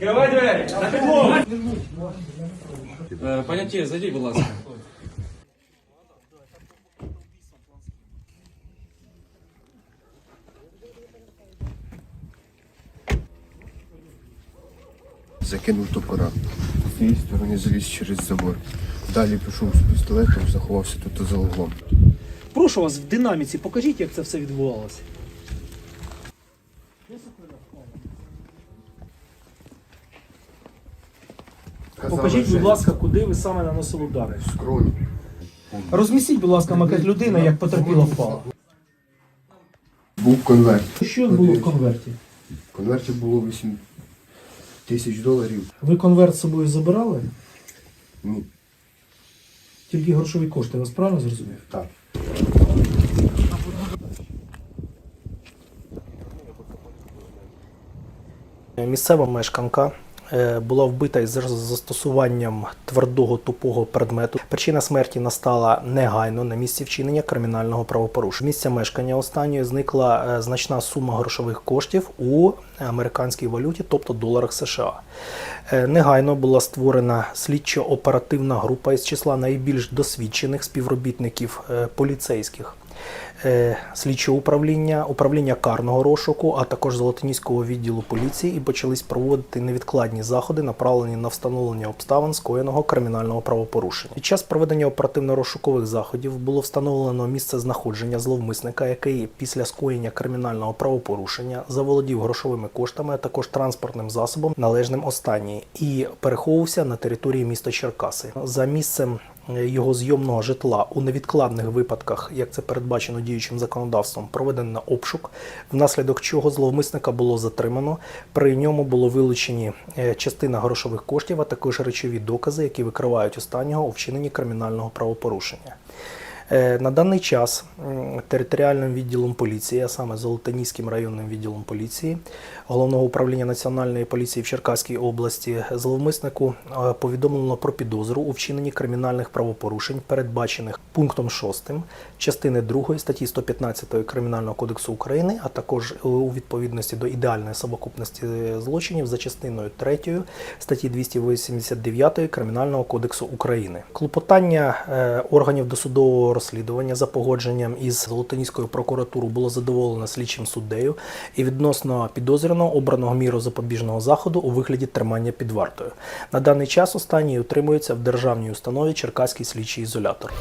Відкривай двері! На підлогу! Е, Поняття, зайдіть, будь ласка. закинув топора. З цієї сторони заліз через забор. Далі пішов з пістолетом, заховався тут за углом. Прошу вас в динаміці, покажіть, як це все відбувалося. Покажіть, будь ласка, куди ви саме наносили удари. скронь. Розмістіть, будь ласка, макет людини, як потерпіла впала. Був конверт. Що було в конверті? В конверті було 8 тисяч доларів. Ви конверт з собою забирали? Ні, Тільки грошові кошти, я вас правильно зрозумів? так. Місцева мешканка була вбита із застосуванням твердого тупого предмету. Причина смерті настала негайно на місці вчинення кримінального правопорушення. Місця мешкання останньої зникла е, значна сума грошових коштів у американській валюті, тобто доларах США. Е, Негайно була створена слідчо-оперативна група із числа найбільш досвідчених співробітників е, поліцейських е, слідчого управління, управління карного розшуку, а також Золотоніського відділу поліції і почались проводити невідкладні заходи, направлені на встановлення обставин скоєного кримінального правопорушення. Під час проведення оперативно-розшукових заходів було встановлено місце знаходження зловмисника, який після скоєння кримінального правопорушення заволодів грошовими коштами, а також транспортним засобом, належним останній, і переховувався на території міста Черкаси. За місцем його зйомного житла у невідкладних випадках, як це передбачено діючим законодавством, проведено обшук, внаслідок чого зловмисника було затримано. При ньому було вилучені е, частина грошових коштів, а також речові докази, які викривають останнього у вчиненні кримінального правопорушення. Е, На даний час територіальним відділом поліції, а саме Золотоніським районним відділом поліції Головного управління Національної поліції в Черкаській області зловмиснику е, повідомлено про підозру у вчиненні кримінальних правопорушень, передбачених пунктом 6 частини 2 статті 115 Кримінального кодексу України, а також е, у відповідності до ідеальної совокупності злочинів за частиною 3 статті 289 Кримінального кодексу України. Клопотання органів досудового розслідування за погодженням із Золотоніською прокуратурою було задоволено слідчим суддею і відносно підозрюваного обраного міру запобіжного заходу у вигляді тримання під вартою. На даний час останній утримується в державній установі Черкаський слідчий ізолятор.